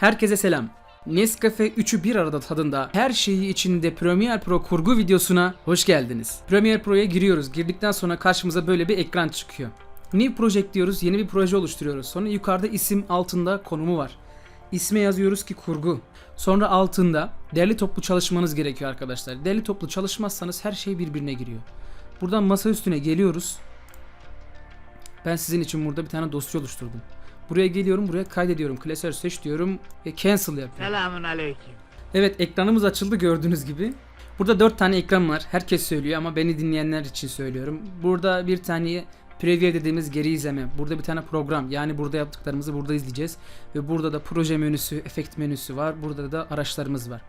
Herkese selam. Nescafe 3'ü bir arada tadında her şeyi içinde Premiere Pro kurgu videosuna hoş geldiniz. Premiere Pro'ya giriyoruz. Girdikten sonra karşımıza böyle bir ekran çıkıyor. New Project diyoruz, yeni bir proje oluşturuyoruz. Sonra yukarıda isim altında konumu var. İsme yazıyoruz ki kurgu. Sonra altında derli toplu çalışmanız gerekiyor arkadaşlar. Derli toplu çalışmazsanız her şey birbirine giriyor. Buradan masa üstüne geliyoruz. Ben sizin için burada bir tane dosya oluşturdum. Buraya geliyorum, buraya kaydediyorum. Klasör seç diyorum ve cancel yapıyorum. Selamun aleyküm. Evet ekranımız açıldı gördüğünüz gibi. Burada 4 tane ekran var. Herkes söylüyor ama beni dinleyenler için söylüyorum. Burada bir tane preview dediğimiz geri izleme. Burada bir tane program. Yani burada yaptıklarımızı burada izleyeceğiz. Ve burada da proje menüsü, efekt menüsü var. Burada da araçlarımız var.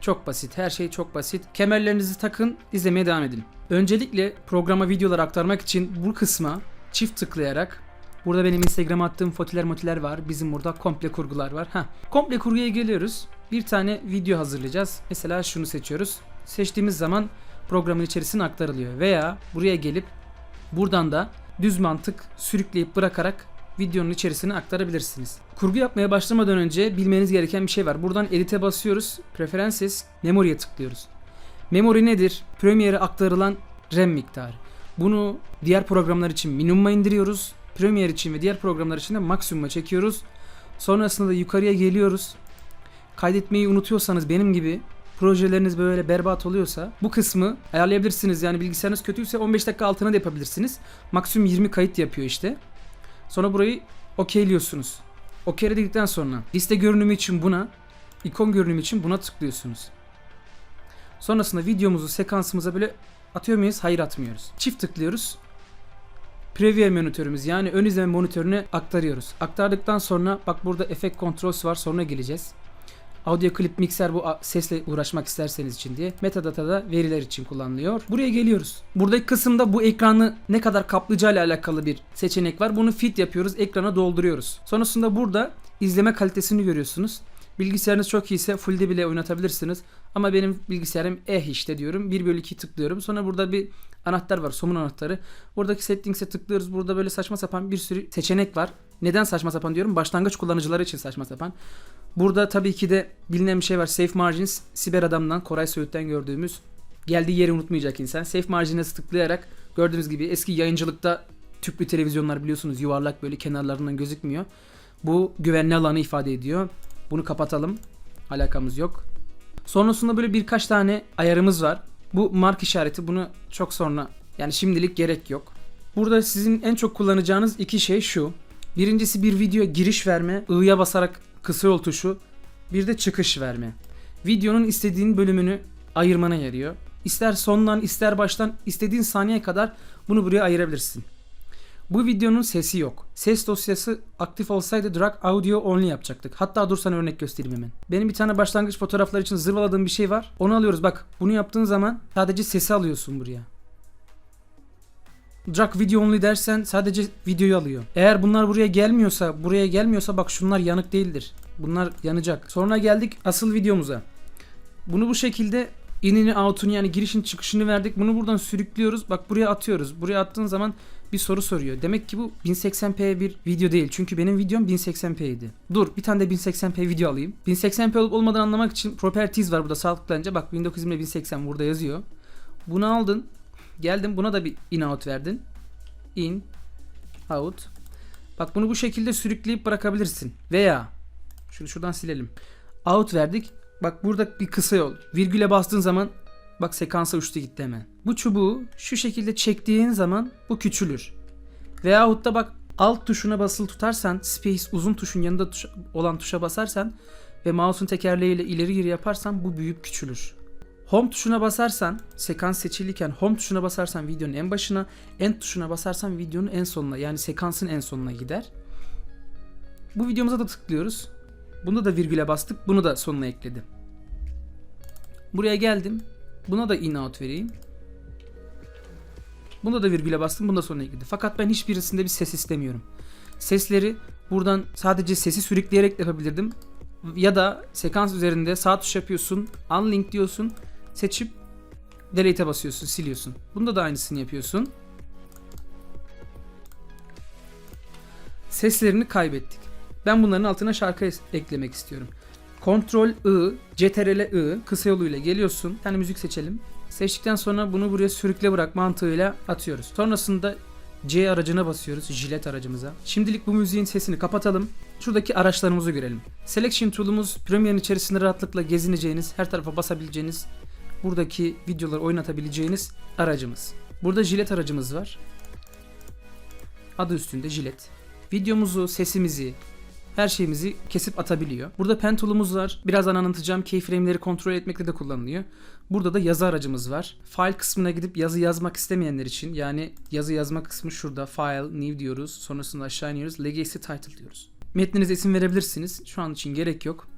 Çok basit. Her şey çok basit. Kemerlerinizi takın, izlemeye devam edin. Öncelikle programa videolar aktarmak için bu kısma çift tıklayarak Burada benim Instagram'a attığım fotiler motiler var. Bizim burada komple kurgular var. Ha, komple kurguya geliyoruz. Bir tane video hazırlayacağız. Mesela şunu seçiyoruz. Seçtiğimiz zaman programın içerisine aktarılıyor. Veya buraya gelip buradan da düz mantık sürükleyip bırakarak videonun içerisine aktarabilirsiniz. Kurgu yapmaya başlamadan önce bilmeniz gereken bir şey var. Buradan edit'e basıyoruz. Preferences, Memory'e tıklıyoruz. Memory nedir? Premiere'e aktarılan RAM miktarı. Bunu diğer programlar için minimuma indiriyoruz. Premiere için ve diğer programlar için de maksimuma çekiyoruz. Sonrasında da yukarıya geliyoruz. Kaydetmeyi unutuyorsanız benim gibi projeleriniz böyle berbat oluyorsa bu kısmı ayarlayabilirsiniz. Yani bilgisayarınız kötüyse 15 dakika altına da yapabilirsiniz. Maksimum 20 kayıt yapıyor işte. Sonra burayı okeyliyorsunuz. Okeyledikten sonra liste görünümü için buna, ikon görünümü için buna tıklıyorsunuz. Sonrasında videomuzu sekansımıza böyle atıyor muyuz? Hayır atmıyoruz. Çift tıklıyoruz. Preview monitörümüz yani ön izleme monitörüne aktarıyoruz. Aktardıktan sonra bak burada efekt controls var sonra geleceğiz. Audio klip mikser bu sesle uğraşmak isterseniz için diye. Metadata da veriler için kullanılıyor. Buraya geliyoruz. Buradaki kısımda bu ekranı ne kadar kaplayacağı ile alakalı bir seçenek var. Bunu fit yapıyoruz. Ekrana dolduruyoruz. Sonrasında burada izleme kalitesini görüyorsunuz. Bilgisayarınız çok iyiyse full'de bile oynatabilirsiniz. Ama benim bilgisayarım eh işte diyorum. 1 bölü 2 tıklıyorum. Sonra burada bir anahtar var. Somun anahtarı. Buradaki settings'e tıklıyoruz. Burada böyle saçma sapan bir sürü seçenek var. Neden saçma sapan diyorum? Başlangıç kullanıcıları için saçma sapan. Burada tabii ki de bilinen bir şey var. Safe Margins, Siber Adam'dan, Koray Söğüt'ten gördüğümüz geldiği yeri unutmayacak insan. Safe Margins'e tıklayarak gördüğünüz gibi eski yayıncılıkta tüplü televizyonlar biliyorsunuz yuvarlak böyle kenarlarından gözükmüyor. Bu güvenli alanı ifade ediyor. Bunu kapatalım. Alakamız yok. Sonrasında böyle birkaç tane ayarımız var. Bu mark işareti bunu çok sonra yani şimdilik gerek yok. Burada sizin en çok kullanacağınız iki şey şu. Birincisi bir video giriş verme, i'ya basarak kısa yol tuşu. Bir de çıkış verme. Videonun istediğin bölümünü ayırmana yarıyor. İster sondan ister baştan istediğin saniye kadar bunu buraya ayırabilirsin. Bu videonun sesi yok. Ses dosyası aktif olsaydı drag audio only yapacaktık. Hatta dur sana örnek göstereyim hemen. Benim bir tane başlangıç fotoğraflar için zırvaladığım bir şey var. Onu alıyoruz bak. Bunu yaptığın zaman sadece sesi alıyorsun buraya. Drag video only dersen sadece videoyu alıyor. Eğer bunlar buraya gelmiyorsa, buraya gelmiyorsa bak şunlar yanık değildir. Bunlar yanacak. Sonra geldik asıl videomuza. Bunu bu şekilde inini out'unu yani girişin çıkışını verdik. Bunu buradan sürüklüyoruz. Bak buraya atıyoruz. Buraya attığın zaman bir soru soruyor. Demek ki bu 1080p bir video değil. Çünkü benim videom 1080p idi. Dur bir tane de 1080p video alayım. 1080p olup olmadığını anlamak için properties var burada sağ tıklayınca. Bak 1920 1080 burada yazıyor. Bunu aldın. Geldin buna da bir in out verdin. In out. Bak bunu bu şekilde sürükleyip bırakabilirsin. Veya şunu şuradan silelim. Out verdik. Bak burada bir kısa yol. Virgüle bastığın zaman bak sekansa uçtu gitti hemen. Bu çubuğu şu şekilde çektiğin zaman bu küçülür. Veyahut da bak alt tuşuna basılı tutarsan space uzun tuşun yanında tuş- olan tuşa basarsan ve mouse'un tekerleğiyle ileri geri yaparsan bu büyüyüp küçülür. Home tuşuna basarsan, sekans seçiliyken home tuşuna basarsan videonun en başına, end tuşuna basarsan videonun en sonuna yani sekansın en sonuna gider. Bu videomuza da tıklıyoruz. Bunda da virgüle bastık. Bunu da sonuna ekledim. Buraya geldim. Buna da in out vereyim. Bunda da virgüle bastım. Bunda sonuna ekledim. Fakat ben hiçbirisinde bir ses istemiyorum. Sesleri buradan sadece sesi sürükleyerek yapabilirdim. Ya da sekans üzerinde sağ tuş yapıyorsun. Unlink diyorsun. Seçip delete'e basıyorsun. Siliyorsun. Bunda da aynısını yapıyorsun. Seslerini kaybettik. Ben bunların altına şarkı eklemek istiyorum. Ctrl I, Ctrl I kısa yoluyla geliyorsun. Bir tane müzik seçelim. Seçtikten sonra bunu buraya sürükle bırak mantığıyla atıyoruz. Sonrasında C aracına basıyoruz. Jilet aracımıza. Şimdilik bu müziğin sesini kapatalım. Şuradaki araçlarımızı görelim. Selection tool'umuz Premiere'in içerisinde rahatlıkla gezineceğiniz, her tarafa basabileceğiniz, buradaki videoları oynatabileceğiniz aracımız. Burada jilet aracımız var. Adı üstünde jilet. Videomuzu, sesimizi, her şeyimizi kesip atabiliyor. Burada pen tool'umuz var. Birazdan anlatacağım. Keyframe'leri kontrol etmekte de kullanılıyor. Burada da yazı aracımız var. File kısmına gidip yazı yazmak istemeyenler için yani yazı yazma kısmı şurada. File, new diyoruz. Sonrasında aşağı iniyoruz. Legacy title diyoruz. Metninize isim verebilirsiniz. Şu an için gerek yok.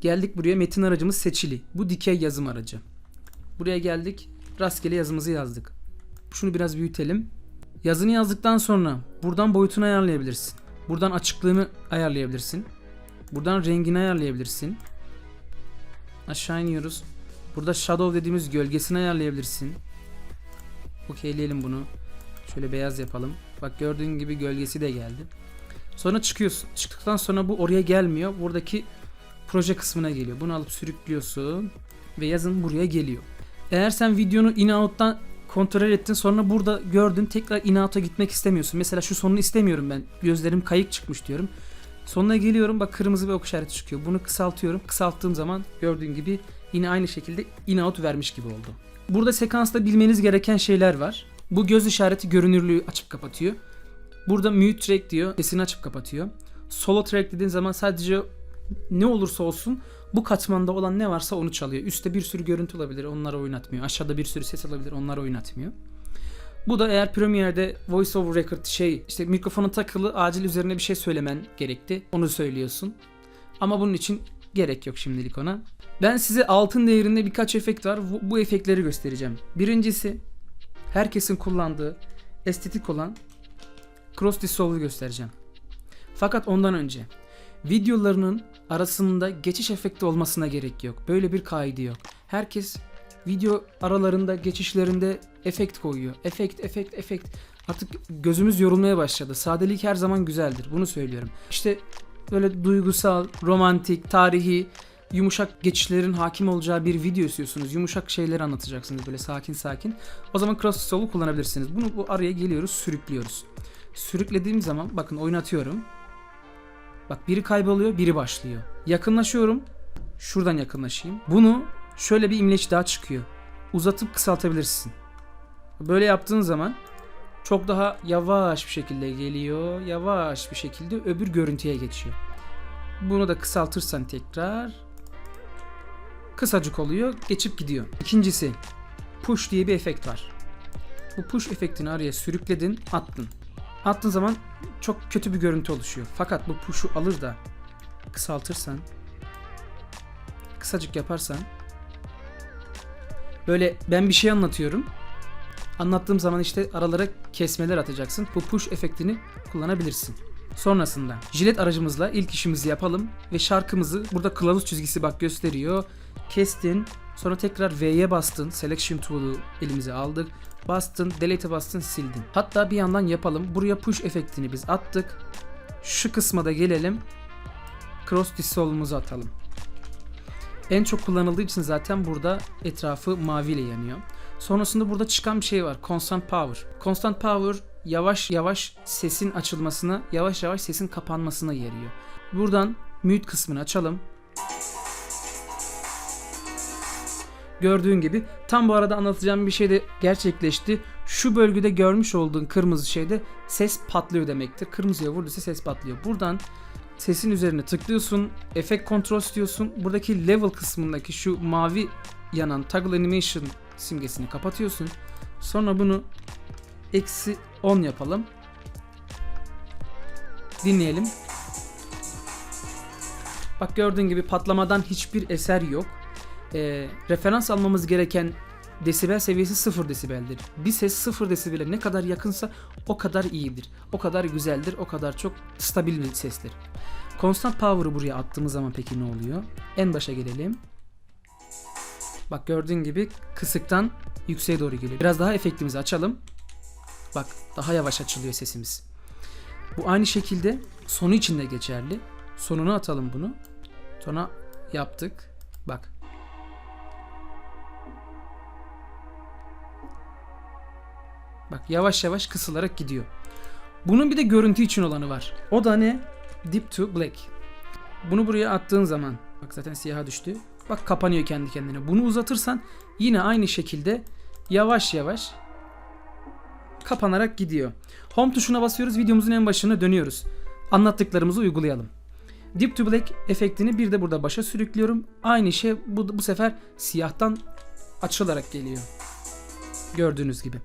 Geldik buraya. Metin aracımız seçili. Bu dikey yazım aracı. Buraya geldik. Rastgele yazımızı yazdık. Şunu biraz büyütelim. Yazını yazdıktan sonra buradan boyutunu ayarlayabilirsin. Buradan açıklığını ayarlayabilirsin. Buradan rengini ayarlayabilirsin. Aşağı iniyoruz. Burada shadow dediğimiz gölgesini ayarlayabilirsin. Okeyleyelim bunu. Şöyle beyaz yapalım. Bak gördüğün gibi gölgesi de geldi. Sonra çıkıyorsun. Çıktıktan sonra bu oraya gelmiyor. Buradaki proje kısmına geliyor. Bunu alıp sürüklüyorsun ve yazın buraya geliyor. Eğer sen videonu in-out'tan kontrol ettin sonra burada gördün tekrar in-out'a gitmek istemiyorsun. Mesela şu sonunu istemiyorum ben. Gözlerim kayık çıkmış diyorum. Sonuna geliyorum bak kırmızı bir ok işareti çıkıyor. Bunu kısaltıyorum. Kısalttığım zaman gördüğün gibi yine aynı şekilde in-out vermiş gibi oldu. Burada sekansta bilmeniz gereken şeyler var. Bu göz işareti görünürlüğü açıp kapatıyor. Burada mute track diyor. Sesini açıp kapatıyor. Solo track dediğin zaman sadece ne olursa olsun bu katmanda olan ne varsa onu çalıyor. Üstte bir sürü görüntü olabilir, onları oynatmıyor. Aşağıda bir sürü ses olabilir, onları oynatmıyor. Bu da eğer Premiere'de voice over record şey işte mikrofona takılı acil üzerine bir şey söylemen gerekti. Onu söylüyorsun. Ama bunun için gerek yok şimdilik ona. Ben size altın değerinde birkaç efekt var. Bu, bu efektleri göstereceğim. Birincisi herkesin kullandığı estetik olan cross dissolve'u göstereceğim. Fakat ondan önce videolarının arasında geçiş efekti olmasına gerek yok. Böyle bir kaydı yok. Herkes video aralarında geçişlerinde efekt koyuyor. Efekt, efekt, efekt. Artık gözümüz yorulmaya başladı. Sadelik her zaman güzeldir. Bunu söylüyorum. İşte böyle duygusal, romantik, tarihi, yumuşak geçişlerin hakim olacağı bir video istiyorsunuz. Yumuşak şeyleri anlatacaksınız böyle sakin sakin. O zaman cross dissolve'u kullanabilirsiniz. Bunu bu araya geliyoruz, sürüklüyoruz. Sürüklediğim zaman bakın oynatıyorum. Bak biri kayboluyor, biri başlıyor. Yakınlaşıyorum. Şuradan yakınlaşayım. Bunu şöyle bir imleç daha çıkıyor. Uzatıp kısaltabilirsin. Böyle yaptığın zaman çok daha yavaş bir şekilde geliyor. Yavaş bir şekilde öbür görüntüye geçiyor. Bunu da kısaltırsan tekrar kısacık oluyor, geçip gidiyor. İkincisi push diye bir efekt var. Bu push efektini araya sürükledin, attın. Attığın zaman çok kötü bir görüntü oluşuyor. Fakat bu push'u alır da kısaltırsan kısacık yaparsan böyle ben bir şey anlatıyorum. Anlattığım zaman işte aralara kesmeler atacaksın. Bu push efektini kullanabilirsin. Sonrasında jilet aracımızla ilk işimizi yapalım ve şarkımızı burada kılavuz çizgisi bak gösteriyor. Kestin. Sonra tekrar V'ye bastın. Selection tool'u elimize aldık. Bastın, delete'e bastın, sildin. Hatta bir yandan yapalım. Buraya push efektini biz attık. Şu kısma da gelelim. Cross dissolve'umuzu atalım. En çok kullanıldığı için zaten burada etrafı maviyle yanıyor. Sonrasında burada çıkan bir şey var. Constant power. Constant power yavaş yavaş sesin açılmasına, yavaş yavaş sesin kapanmasına yarıyor. Buradan mute kısmını açalım. Gördüğün gibi tam bu arada anlatacağım bir şey de gerçekleşti. Şu bölgede görmüş olduğun kırmızı şeyde ses patlıyor demektir. Kırmızıya vurduysa ses patlıyor. Buradan sesin üzerine tıklıyorsun. Efekt kontrol istiyorsun. Buradaki level kısmındaki şu mavi yanan toggle animation simgesini kapatıyorsun. Sonra bunu eksi 10 yapalım. Dinleyelim. Bak gördüğün gibi patlamadan hiçbir eser yok. Ee, referans almamız gereken desibel seviyesi 0 desibeldir. Bir ses 0 desibele ne kadar yakınsa o kadar iyidir. O kadar güzeldir. O kadar çok stabil bir sestir. Constant power'ı buraya attığımız zaman peki ne oluyor? En başa gelelim. Bak gördüğün gibi kısıktan yükseğe doğru geliyor. Biraz daha efektimizi açalım. Bak daha yavaş açılıyor sesimiz. Bu aynı şekilde sonu için de geçerli. sonunu atalım bunu. Sonra yaptık. Bak. Bak yavaş yavaş kısılarak gidiyor. Bunun bir de görüntü için olanı var. O da ne? Deep to Black. Bunu buraya attığın zaman bak zaten siyaha düştü. Bak kapanıyor kendi kendine. Bunu uzatırsan yine aynı şekilde yavaş yavaş kapanarak gidiyor. Home tuşuna basıyoruz. Videomuzun en başına dönüyoruz. Anlattıklarımızı uygulayalım. Deep to Black efektini bir de burada başa sürüklüyorum. Aynı şey bu, bu sefer siyahtan açılarak geliyor. Gördüğünüz gibi.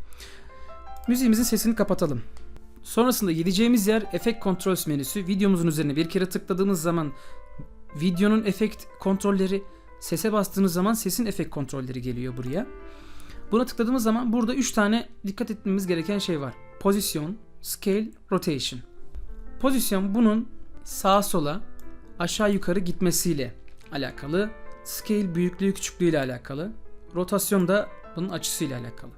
Müziğimizin sesini kapatalım. Sonrasında gideceğimiz yer Effect Controls menüsü. Videomuzun üzerine bir kere tıkladığımız zaman videonun efekt kontrolleri, sese bastığınız zaman sesin efekt kontrolleri geliyor buraya. Buna tıkladığımız zaman burada 3 tane dikkat etmemiz gereken şey var. Pozisyon, Scale, Rotation. Pozisyon bunun sağa sola, aşağı yukarı gitmesiyle alakalı. Scale büyüklüğü küçüklüğü ile alakalı. Rotasyon da bunun açısıyla alakalı.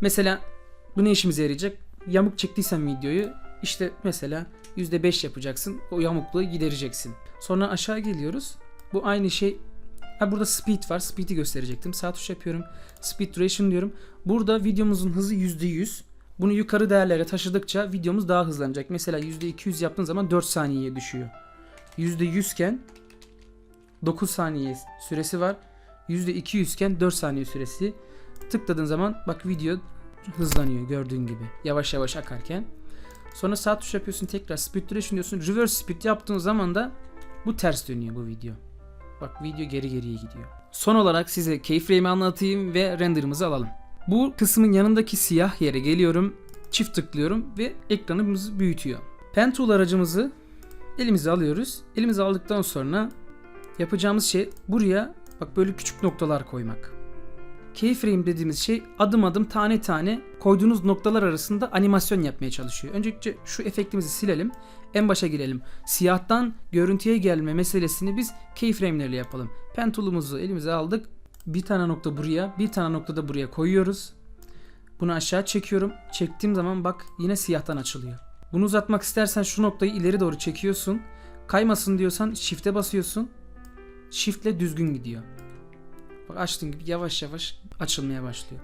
Mesela bu ne işimize yarayacak? Yamuk çektiysen videoyu işte mesela %5 yapacaksın. O yamukluğu gidereceksin. Sonra aşağı geliyoruz. Bu aynı şey. Ha burada speed var. Speed'i gösterecektim. Sağ tuş yapıyorum. Speed duration diyorum. Burada videomuzun hızı %100. Bunu yukarı değerlere taşıdıkça videomuz daha hızlanacak. Mesela %200 yaptığın zaman 4 saniyeye düşüyor. %100 iken 9 saniye süresi var. %200 iken 4 saniye süresi. Tıkladığın zaman bak video hızlanıyor gördüğün gibi. Yavaş yavaş akarken. Sonra sağ tuş yapıyorsun tekrar speed duration diyorsun. Reverse speed yaptığın zaman da bu ters dönüyor bu video. Bak video geri geriye gidiyor. Son olarak size keyframe'i anlatayım ve renderımızı alalım. Bu kısmın yanındaki siyah yere geliyorum. Çift tıklıyorum ve ekranımızı büyütüyor. Pen tool aracımızı elimize alıyoruz. Elimize aldıktan sonra yapacağımız şey buraya bak böyle küçük noktalar koymak. Keyframe dediğimiz şey adım adım tane tane koyduğunuz noktalar arasında animasyon yapmaya çalışıyor. Öncelikle şu efektimizi silelim. En başa girelim. Siyahtan görüntüye gelme meselesini biz keyframe'lerle yapalım. Pen tool'umuzu elimize aldık. Bir tane nokta buraya, bir tane nokta da buraya koyuyoruz. Bunu aşağı çekiyorum. Çektiğim zaman bak yine siyahtan açılıyor. Bunu uzatmak istersen şu noktayı ileri doğru çekiyorsun. Kaymasın diyorsan shift'e basıyorsun. Shift'le düzgün gidiyor. Bak açtığın gibi yavaş yavaş açılmaya başlıyor.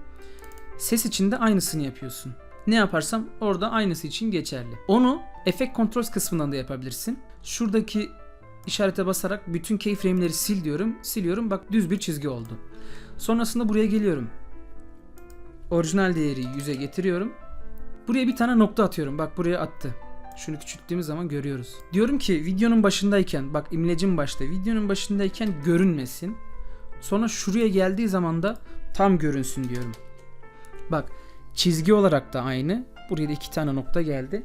Ses için de aynısını yapıyorsun. Ne yaparsam orada aynısı için geçerli. Onu Effect Controls kısmından da yapabilirsin. Şuradaki işarete basarak bütün keyframe'leri sil diyorum. Siliyorum bak düz bir çizgi oldu. Sonrasında buraya geliyorum. Orijinal değeri 100'e getiriyorum. Buraya bir tane nokta atıyorum. Bak buraya attı. Şunu küçülttüğümüz zaman görüyoruz. Diyorum ki videonun başındayken bak imlecim başta videonun başındayken görünmesin. Sonra şuraya geldiği zaman da tam görünsün diyorum. Bak çizgi olarak da aynı. Buraya da iki tane nokta geldi.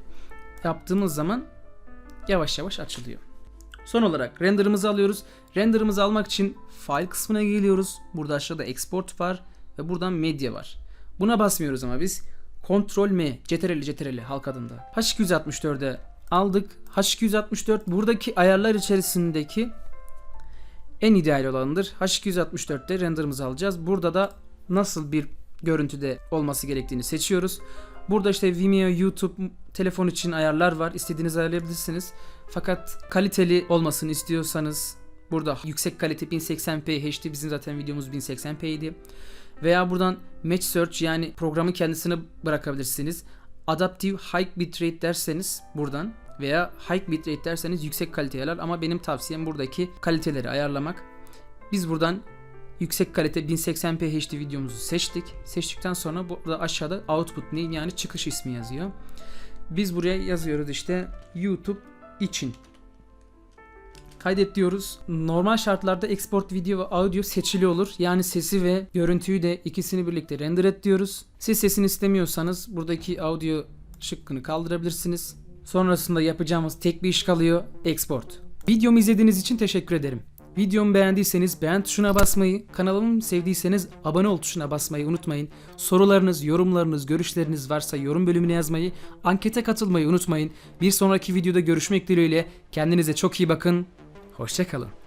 Yaptığımız zaman yavaş yavaş açılıyor. Son olarak renderımızı alıyoruz. Renderımızı almak için file kısmına geliyoruz. Burada aşağıda export var ve buradan medya var. Buna basmıyoruz ama biz Ctrl M, Ctrl Ctrl halk adında. H264'e aldık. H264 buradaki ayarlar içerisindeki en ideal olanıdır. H264'te renderımızı alacağız. Burada da nasıl bir görüntüde olması gerektiğini seçiyoruz. Burada işte Vimeo, YouTube, telefon için ayarlar var. İstediğinizi ayarlayabilirsiniz. Fakat kaliteli olmasını istiyorsanız burada yüksek kalite 1080p HD bizim zaten videomuz 1080p idi. Veya buradan Match Search yani programı kendisine bırakabilirsiniz. Adaptive High Bitrate derseniz buradan veya High Bitrate derseniz yüksek kalite ayarlar ama benim tavsiyem buradaki kaliteleri ayarlamak. Biz buradan yüksek kalite 1080p HD videomuzu seçtik. Seçtikten sonra burada aşağıda output name yani çıkış ismi yazıyor. Biz buraya yazıyoruz işte YouTube için. Kaydet diyoruz. Normal şartlarda export video ve audio seçili olur. Yani sesi ve görüntüyü de ikisini birlikte render et diyoruz. Siz sesini istemiyorsanız buradaki audio şıkkını kaldırabilirsiniz. Sonrasında yapacağımız tek bir iş kalıyor. Export. Videomu izlediğiniz için teşekkür ederim. Videomu beğendiyseniz beğen tuşuna basmayı, kanalımı sevdiyseniz abone ol tuşuna basmayı unutmayın. Sorularınız, yorumlarınız, görüşleriniz varsa yorum bölümüne yazmayı, ankete katılmayı unutmayın. Bir sonraki videoda görüşmek dileğiyle kendinize çok iyi bakın. Hoşçakalın.